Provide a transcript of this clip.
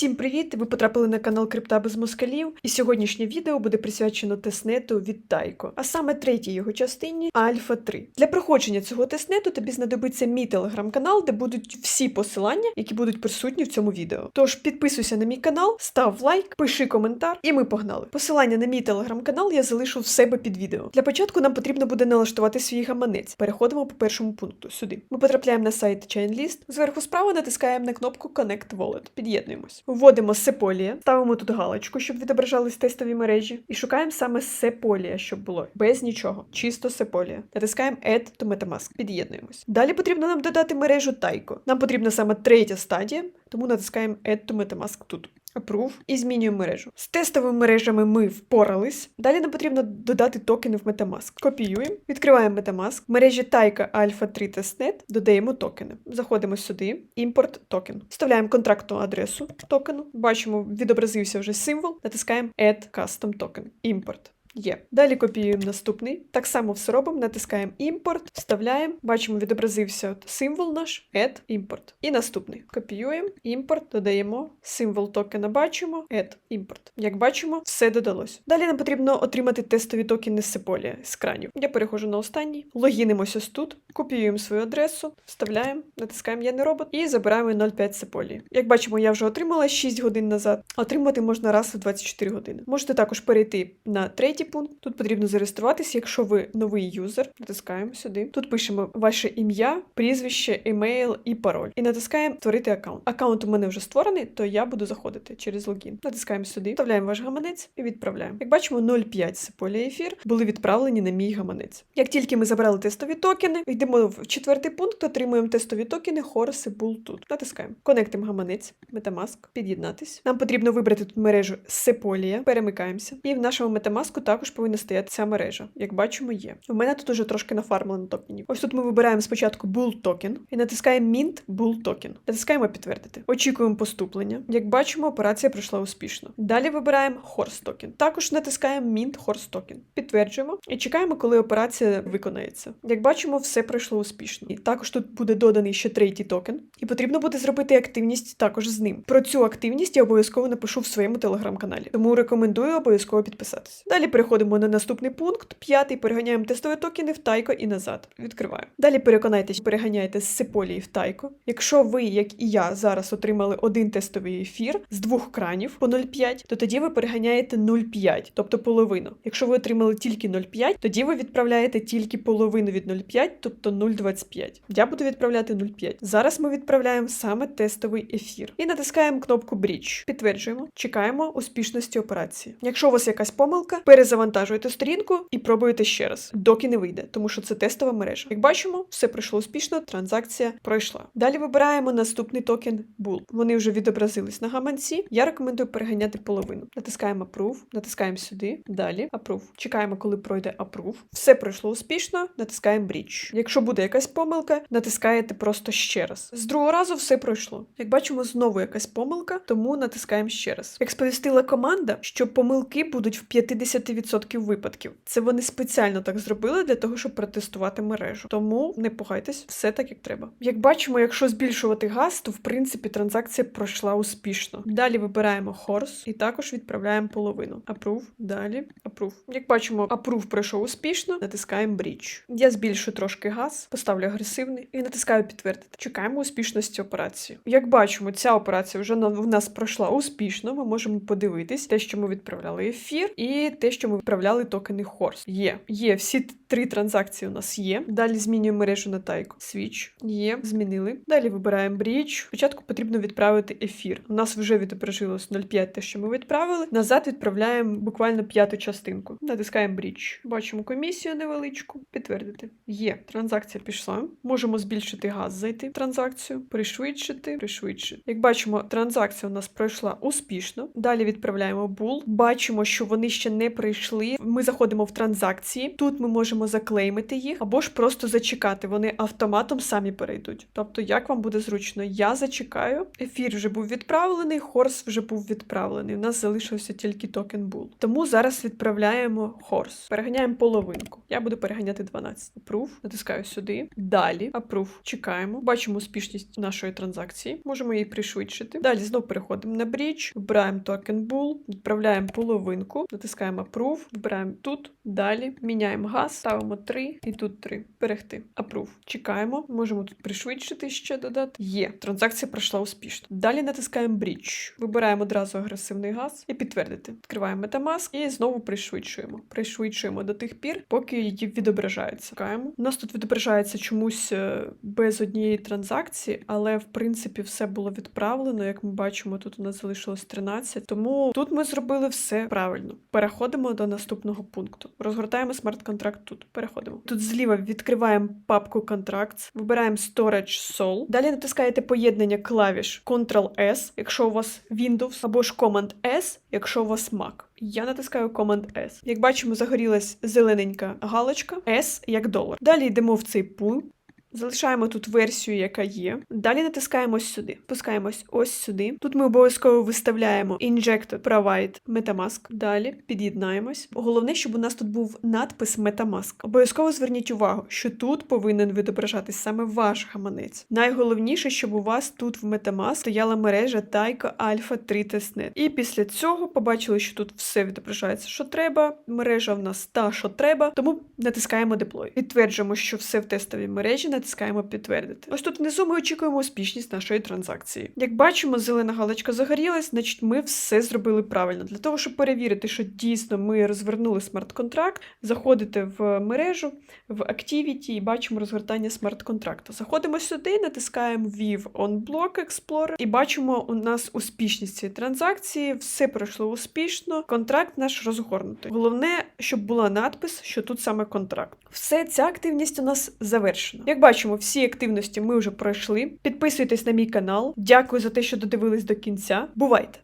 Всім привіт! Ви потрапили на канал Крипта без москалів, і сьогоднішнє відео буде присвячено тестнету від Тайко, а саме третій його частині Альфа 3. Для проходження цього тестнету тобі знадобиться мій телеграм-канал, де будуть всі посилання, які будуть присутні в цьому відео. Тож підписуйся на мій канал, став лайк, пиши коментар, і ми погнали. Посилання на мій телеграм-канал я залишу в себе під відео. Для початку нам потрібно буде налаштувати свій гаманець. Переходимо по першому пункту сюди. Ми потрапляємо на сайт Chainlist. Зверху справа натискаємо на кнопку Connect Wallet. Під'єднуємось. Вводимо сеполія, ставимо тут галочку, щоб відображались тестові мережі, і шукаємо саме сеполія, щоб було без нічого, чисто сеполія. Натискаємо Add to MetaMask. Під'єднуємось. Далі потрібно нам додати мережу Тайко. Нам потрібна саме третя стадія, тому натискаємо Add to MetaMask тут. Approve і змінюємо мережу. З тестовими мережами ми впорались. Далі нам потрібно додати токени в MetaMask. Копіюємо, відкриваємо MetaMask. Мережі Taika Alpha 3 Testnet додаємо токени. Заходимо сюди, імпорт токен. Вставляємо контрактну адресу токену. Бачимо, відобразився вже символ. Натискаємо Add Custom Token. Імпорт. Є. Далі копіюємо наступний. Так само все робимо, натискаємо імпорт, вставляємо, бачимо, відобразився от символ наш, add, імпорт. І наступний. Копіюємо, імпорт, додаємо, символ токена бачимо, add, імпорт. Як бачимо, все додалось. Далі нам потрібно отримати тестові токени з Sepolia, з кранів. Я переходжу на останній, логінимося ось тут, копіюємо свою адресу, вставляємо, натискаємо Я не робот і забираємо 0,5 Sepolia. Як бачимо, я вже отримала 6 годин назад. Отримати можна раз в 24 години. Можете також перейти на третій пункт. Тут потрібно зареєструватися, якщо ви новий юзер. Натискаємо сюди. Тут пишемо ваше ім'я, прізвище, емейл і пароль. І натискаємо Створити аккаунт. Аккаунт у мене вже створений, то я буду заходити через логін. Натискаємо сюди, вставляємо ваш гаманець і відправляємо. Як бачимо, 0,5 Sepolia ефір були відправлені на мій гаманець. Як тільки ми забрали тестові токени, йдемо в четвертий пункт, отримуємо тестові токени Horse Bull тут. Натискаємо. Конектимо гаманець, Metamask, під'єднатись. Нам потрібно вибрати тут мережу Sepolia, перемикаємося. І в нашому Metamask також повинна стояти ця мережа. Як бачимо, є. У мене тут уже трошки нафармлено токенів. Ось тут ми вибираємо спочатку Bull токен і натискаємо Mint Bull токен. Натискаємо підтвердити. Очікуємо поступлення. Як бачимо, операція пройшла успішно. Далі вибираємо Horse токен. Також натискаємо Mint Horse токен. Підтверджуємо і чекаємо, коли операція виконається. Як бачимо, все пройшло успішно. І також тут буде доданий ще третій токен, і потрібно буде зробити активність також з ним. Про цю активність я обов'язково напишу в своєму телеграм-каналі, тому рекомендую обов'язково підписатися. Далі переходимо на наступний пункт, п'ятий, переганяємо тестові токени в Тайко і назад. Відкриваємо. Далі переконайтесь, переганяйте з Сеполії в Тайко. Якщо ви, як і я, зараз отримали один тестовий ефір з двох кранів по 0,5, то тоді ви переганяєте 0,5, тобто половину. Якщо ви отримали тільки 0,5, тоді ви відправляєте тільки половину від 0,5, тобто 0,25. Я буду відправляти 0,5. Зараз ми відправляємо саме тестовий ефір і натискаємо кнопку Bridge. Підтверджуємо, чекаємо успішності операції. Якщо у вас якась помилка, перезавантажуєте сторінку і пробуєте ще раз, доки не вийде, тому що це тестова мережа. Як бачимо, все пройшло успішно, транзакція пройшла. Далі вибираємо наступний токен Bull. Вони вже відобразились на гаманці. Я рекомендую переганяти половину. Натискаємо Approve, натискаємо сюди, далі Approve. Чекаємо, коли пройде Approve. Все пройшло успішно, натискаємо Bridge. Якщо буде якась помилка, натискаєте просто ще раз. З другого разу все пройшло. Як бачимо, знову якась помилка, тому натискаємо ще раз. Як сповістила команда, що помилки будуть в 50% випадків. Це вони спеціально так зробили для того, щоб протестувати мережу. Тому не пугайтесь, все так як треба. Як бачимо, якщо збільшувати газ, то в принципі транзакція пройшла успішно. Далі вибираємо Horse і також відправляємо половину. Approve, далі Approve. Як бачимо, Approve пройшов успішно, натискаємо Bridge. Я збільшую трошки газ, поставлю агресивний і натискаю підтвердити. Чекаємо успішності операції. Як бачимо, ця операція вже в нас пройшла успішно. Ми можемо подивитись те, що ми відправляли ефір, і те, що ми відправляли токени Horse. Є. Є всі три транзакції у нас є. Далі змінюємо мережу на тайку. Switch. Є, змінили. Далі вибираємо Bridge. Спочатку потрібно відправити ефір. У нас вже відображилось 0,5 те, що ми відправили. Назад відправляємо буквально п'яту частинку. Натискаємо Bridge. Бачимо комісію невеличку. Підтвердити. Є. Транзакція пішла. Можемо збільшити газ, зайти в транзакцію, пришвидшити, пришвидшити. Як бачимо, транзакція у нас пройшла успішно. Далі відправляємо Bull. Бачимо, що вони ще не прийшли. Прийшли. Ми заходимо в транзакції. Тут ми можемо заклеймити їх або ж просто зачекати. Вони автоматом самі перейдуть. Тобто, як вам буде зручно, я зачекаю. Ефір вже був відправлений, хорс вже був відправлений. У нас залишився тільки токен бул. Тому зараз відправляємо хорс. Переганяємо половинку. Я буду переганяти 12. Approve. Натискаю сюди. Далі. Approve. Чекаємо. Бачимо успішність нашої транзакції. Можемо її пришвидшити. Далі знову переходимо на брідж, вибираємо токен бул, відправляємо половинку, натискаємо Approve, вибираємо тут. Далі міняємо газ, ставимо 3 і тут 3. Берегти. Approve. Чекаємо. Можемо тут пришвидшити ще додати. Є. Транзакція пройшла успішно. Далі натискаємо Bridge. Вибираємо одразу агресивний газ і підтвердити. Відкриваємо Metamask і знову пришвидшуємо. Пришвидшуємо до тих пір, поки її відображається. Чекаємо. У нас тут відображається чомусь е, без однієї транзакції, але в принципі все було відправлено. Як ми бачимо, тут у нас залишилось 13. Тому тут ми зробили все правильно. Переходимо до наступного пункту. Розгортаємо смарт-контракт тут. Переходимо. Тут зліва відкриваємо папку Contracts, вибираємо Storage Sol. Далі натискаєте поєднання клавіш Ctrl-S, якщо у вас Windows, або ж Command-S, якщо у вас Mac. Я натискаю Command-S. Як бачимо, загорілась зелененька галочка S як долар. Далі йдемо в цей пул. Залишаємо тут версію, яка є. Далі натискаємось сюди. Пускаємось ось сюди. Тут ми обов'язково виставляємо Inject Provide Metamask. Далі під'єднаємось. Головне, щоб у нас тут був надпис Metamask. Обов'язково зверніть увагу, що тут повинен відображатись саме ваш гаманець. Найголовніше, щоб у вас тут в Metamask стояла мережа Taiko Alpha 3 Testnet. І після цього побачили, що тут все відображається, що треба. Мережа в нас та, що треба, тому натискаємо Deploy. Підтверджуємо, що все в тестовій мережі. Натискаємо підтвердити. Ось тут внизу ми очікуємо успішність нашої транзакції. Як бачимо, зелена галочка загорілась, значить ми все зробили правильно. Для того, щоб перевірити, що дійсно ми розвернули смарт-контракт, заходите в мережу, в Activity і бачимо розгортання смарт-контракту. Заходимо сюди, натискаємо View on Block Explorer і бачимо у нас успішність цієї транзакції, все пройшло успішно, контракт наш розгорнутий. Головне, щоб була надпис, що тут саме контракт. Все, ця активність у нас завершена. Як бачимо, всі активності ми вже пройшли. Підписуйтесь на мій канал. Дякую за те, що додивились до кінця. Бувайте!